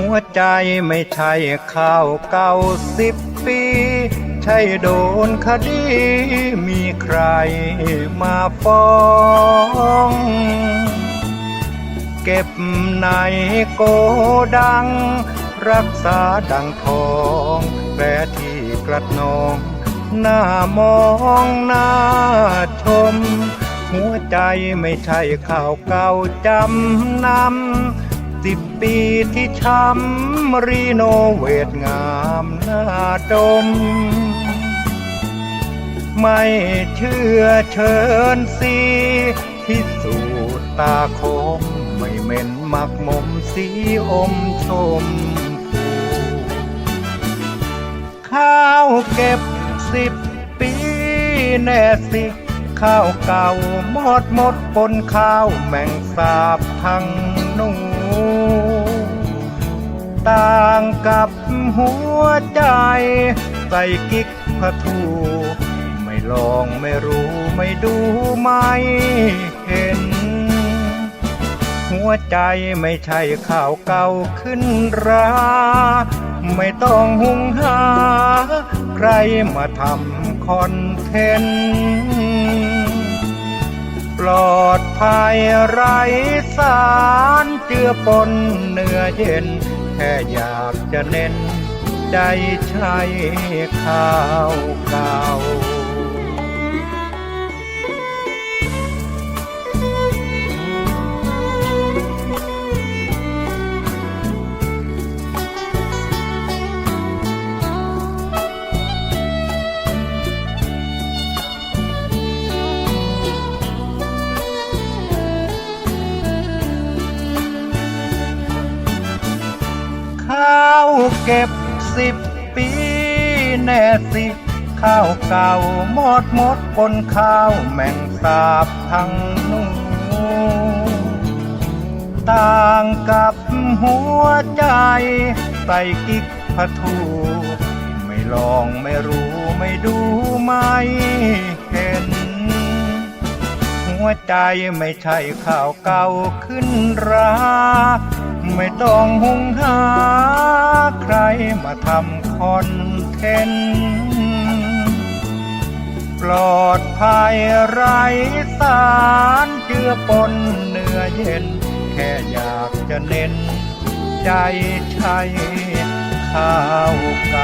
ัวใจไม่ใช่ข้าวเก่าสิบปี ใช่โดนคดีมีใครมาฟ้อง เก็บในโกดัง รักษาดังทองแปรที่กระนองหน้ามองหน้าชม หัวใจไม่ใช่ข่าวเก่าจำนำ สิบปีที่ช้ำรีโนเวทงามหน้าดม ไม่เชื่อเชิญสีพิสูจน์ตาคม ไม่เหม็นมักหมมสีอมชมพูข้าวเก็บสิบปีแน่สิข้าวเก่าหมดหมดปนข้าวแมงสาบทั้งหนู ต่างกับหัวใจ ใส่กิ๊กพะทู ไม่ลองไม่รู้ไม่ดูไม่เห็น หัวใจไม่ใช่ข่าวเก่าขึ้นรา ไม่ต้องหุงหา ใครมาทำคอนเทนต์ปลอดภัยไร้สารเจือปนเนื้อเย็น แค่อยากจะเน้นใจใช้ข้าวเก่า เก็บสิบปีแน่สิ ข้าวเก่าหมดหมดปนข้าวแมงสาบทั้งนูต่างกับหัวใจ ใส่กิ๊กพะทูไม่ลองไม่รู้ไม่ดูไม่เห็น หัวใจไม่ใช่ข่าวเก่าขึ้นรา ไม่ต้องหุงหา ใครมาทำคอนเทนต์ปลอดภัยไร้สารเจือปนเนื้อเย็น แค่อยากจะเน้น ใจใช้ข้าวเก่า